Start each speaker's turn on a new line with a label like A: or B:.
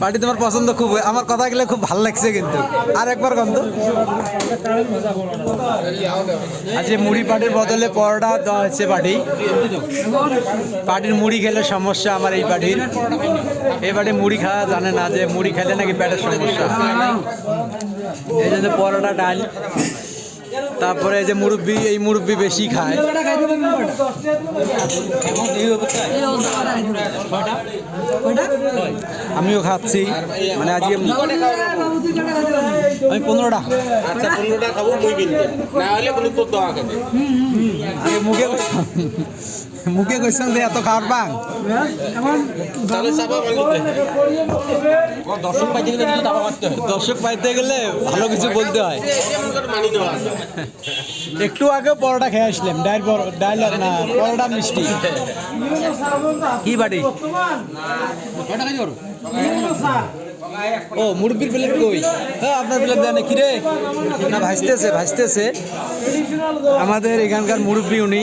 A: Party তোমার পছন্দ খুব, আমার কথা গেলে খুব ভালো লাগছে কিন্তু। আর একবার গন্ধ আজকে মুড়ি পাটির বদলে পরোটা দেওয়া হচ্ছে পাটি পাটির মুড়ি খেলে সমস্যা আমার এই পাটির এই পাটি মুড়ি খাওয়া জানে না যে মুড়ি খেলে নাকি পেটের সমস্যা। এই জন্য পরোটা ডাল। তারপরে এই যে মুরব্বি এই মুরব্বি বেশি খায়। আমিও খাচ্ছি। মানে আজকে আমি পনেরোটা।
B: আচ্ছা পনেরোটা খাব মুই কিনতে না হলে
A: মুখে মুখে কইতাম যে এত খাওয়ার পাং
B: তাহলে চাপা দর্শক পাইতে গেলে হয়।
A: ভালো কিছু বলতে হয়। একটু আগে পরোটা খেয়ে আসলাম ডাইল ডাল না পরোটা মিষ্টি। কি বাড়ি ও মুরব্বির প্লেট কই? হ্যাঁ আপনার প্লেট দেয় নাকি রে? না ভাসতেছে ভাসতেছে। আমাদের এখানকার মুরব্বী উনি।